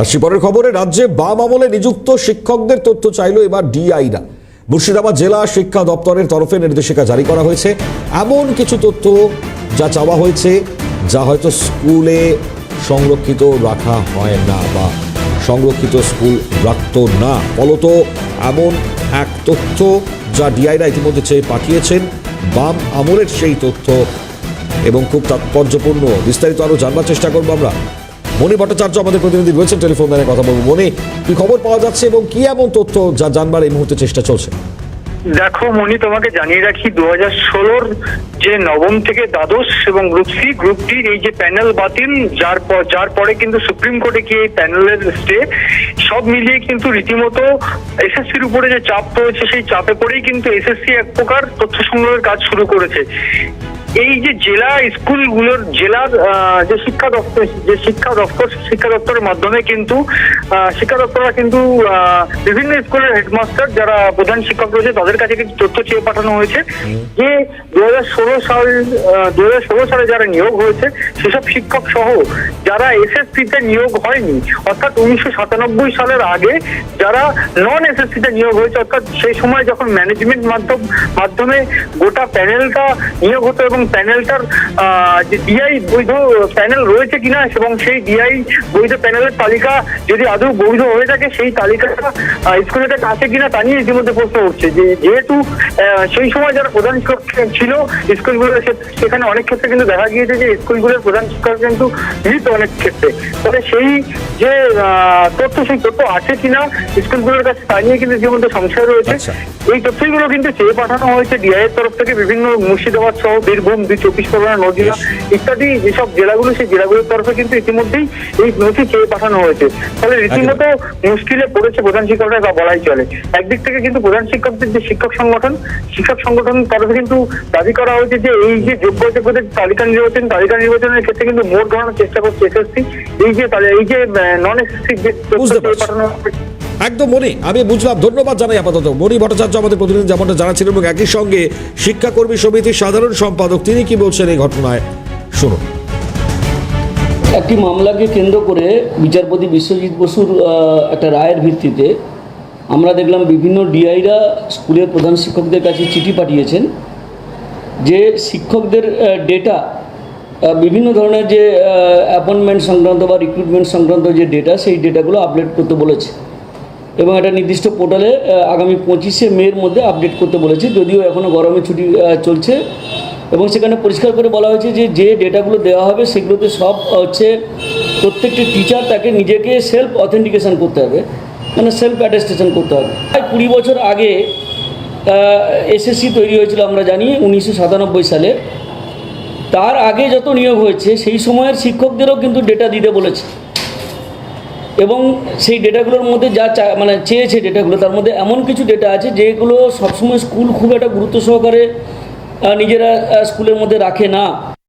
আসছি পরের খবরে, রাজ্যে বাম আমলে নিযুক্ত শিক্ষকদের তথ্য চাইল এবার ডিআইরা। মুর্শিদাবাদ জেলা শিক্ষা দপ্তরের তরফে নির্দেশিকা জারি করা হয়েছে। এমন কিছু তথ্য যা চাওয়া হয়েছে, যা হয়তো স্কুলে সংরক্ষিত রাখা হয় না বা সংরক্ষিত স্কুল রাখত না। ফলত এমন এক তথ্য যা ডিআইরা ইতিমধ্যে চেয়ে পাঠিয়েছেন। বাম আমলের সেই তথ্য এবং খুব তাৎপর্যপূর্ণ। বিস্তারিত আরও জানবার চেষ্টা করব আমরা। মণি ভট্টাচার্য আমাদের প্রতিনিধি রয়েছেন, টেলিফোন লাইনে কথা বলব। মণি, কি খবর পাওয়া যাচ্ছে এবং কি এমন তথ্য যা জানবার এই মুহূর্তে চেষ্টা চলছে? দেখো মনি তোমাকে জানিয়ে রাখি দু হাজার ষোলোর যে নবম থেকে দ্বাদশ এবং গ্রুপ সি, গ্রুপ ডির এই যে প্যানেল বাতিল, যার পর যার পরে কিন্তু সুপ্রিম কোর্টে গিয়ে এই প্যানেলের স্টে সব মিলিয়ে কিন্তু রীতিমতো এসএসসির উপরে যে চাপ রয়েছে সেই চাপে পড়েই কিন্তু এসএসসি এক প্রকার তথ্য সংগ্রহের কাজ শুরু করেছে। এই যে জেলা স্কুলগুলোর জেলার যে শিক্ষা দপ্তর, যে শিক্ষা দপ্তর, শিক্ষা দপ্তরের মাধ্যমে কিন্তু শিক্ষা দপ্তররা কিন্তু বিভিন্ন স্কুলের হেডমাস্টার যারা প্রধান শিক্ষক রয়েছে, তাদের কাছে কিন্তু তথ্য চেয়ে পাঠানো হয়েছে যে দু হাজার ষোলো সাল দু হাজার ষোলো সালে যারা নিয়োগ হয়েছে, সেসব শিক্ষক সহ যারা এসএসসিতে নিয়োগ হয়নি, অর্থাৎ উনিশশো সাতানব্বই সালের আগে যারা নন এসএসসিতে নিয়োগ হয়েছে, অর্থাৎ সেই সময় যখন ম্যানেজমেন্ট মাধ্যম, মাধ্যমে গোটা প্যানেলটা নিয়োগ হতো এবং প্যানেলটার যে ডিআই বৈধ প্যানেল রয়েছে কিনা এবং সেই ডিআই বৈধ প্যানেলের তালিকা যদি আদৌ বৈধ হয়ে থাকে সেই তালিকাটা স্কুলের কাছে আছে কিনা তা নিয়ে ইতিমধ্যে প্রশ্ন উঠছে। যে যেহেতু সেই সময় যারা প্রধান শিক্ষক ছিল স্কুলগুলো সেখানে অনেক ক্ষেত্রে কিন্তু দেখা গিয়েছে যে স্কুলগুলোর প্রধান শিক্ষক কিন্তু মৃত অনেক ক্ষেত্রে। তবে সেই যে আহ, তথ্য সেই তথ্য আছে কিনা স্কুলগুলোর কাছে তা নিয়ে কিন্তু ইতিমধ্যে সংশয় রয়েছে। আচ্ছা। এই তথ্যগুলো কিন্তু চেয়ে পাঠানো হয়েছে ডিআই এর তরফ থেকে বিভিন্ন মুর্শিদাবাদ সহ বীরভূম দুই চব্বিশ পরগনা নদীয়া ইত্যাদি যেসব জেলাগুলো সেই জেলাগুলোর তরফে কিন্তু ইতিমধ্যেই এই নথি চেয়ে পাঠানো হয়েছে। ফলে রীতিমতো মুশকিলে পড়েছে প্রধান শিক্ষকরা বা বলাই চলে। একদিক থেকে কিন্তু প্রধান শিক্ষকদের যে শিক্ষক সংগঠন শিক্ষক সংগঠন তরফে কিন্তু দাবি করা হয়েছে যে এই যে যোগ্য যোগ্যদের তালিকা নির্বাচন তালিকা নির্বাচনের ক্ষেত্রে কিন্তু মোট ধরানোর চেষ্টা করছে এসএসসি। এই যে এই যে নন এসএসসি যে পাঠানো হয়েছে একদম মণি আমি বুঝলাম। ধন্যবাদ জানাই আপাতত। মণি ভট্টাচার্য আমাদের প্রতিনিধি, যেমনটা জানাচ্ছিলেন এবং একই সঙ্গে শিক্ষাকর্মী সমিতির সাধারণ সম্পাদক, তিনি কি বলছেন এই ঘটনায়? শুনুন। একটি মামলাকে কেন্দ্র করে বিচারপতি বিশ্বজিৎ বসুর একটা রায়ের ভিত্তিতে আমরা দেখলাম বিভিন্ন ডিআইরা স্কুলের প্রধান শিক্ষকদের কাছে চিঠি পাঠিয়েছেন যে শিক্ষকদের ডেটা বিভিন্ন ধরনের যে অ্যাপয়েন্টমেন্ট সংক্রান্ত বা রিক্রুটমেন্ট সংক্রান্ত যে ডেটা সেই ডেটাগুলো আপডেট করতে বলেছে। এবং একটা নির্দিষ্ট পোর্টালে আগামী পঁচিশে মের মধ্যে আপডেট করতে বলেছে। যদিও এখনও গরমে ছুটি চলছে। এবং সেখানে পরিষ্কার করে বলা হয়েছে যে যে ডেটাগুলো দেওয়া হবে, সেগুলোতে সব হচ্ছে প্রত্যেকটি টিচার তাকে নিজেকে সেলফ অথেন্টিকেশন করতে হবে। মানে সেলফ অ্যাটেস্টেশন করতে হবে। প্রায় কুড়ি বছর আগে এসএসসি তৈরি হয়েছিল আমরা জানি, উনিশশো সাতানব্বই সালে। তার আগে যত নিয়োগ হয়েছে, সেই সময়ের শিক্ষকদেরও কিন্তু ডেটা দিতে বলেছে। এবং সেই ডেটাগুলোর মধ্যে যা মানে চেয়েছে ডেটাগুলো, তার মধ্যে এমন কিছু ডেটা আছে যেগুলো সবসময় স্কুল খুব একটা গুরুত্ব সহকারে নিজেরা স্কুলের মধ্যে রাখে না।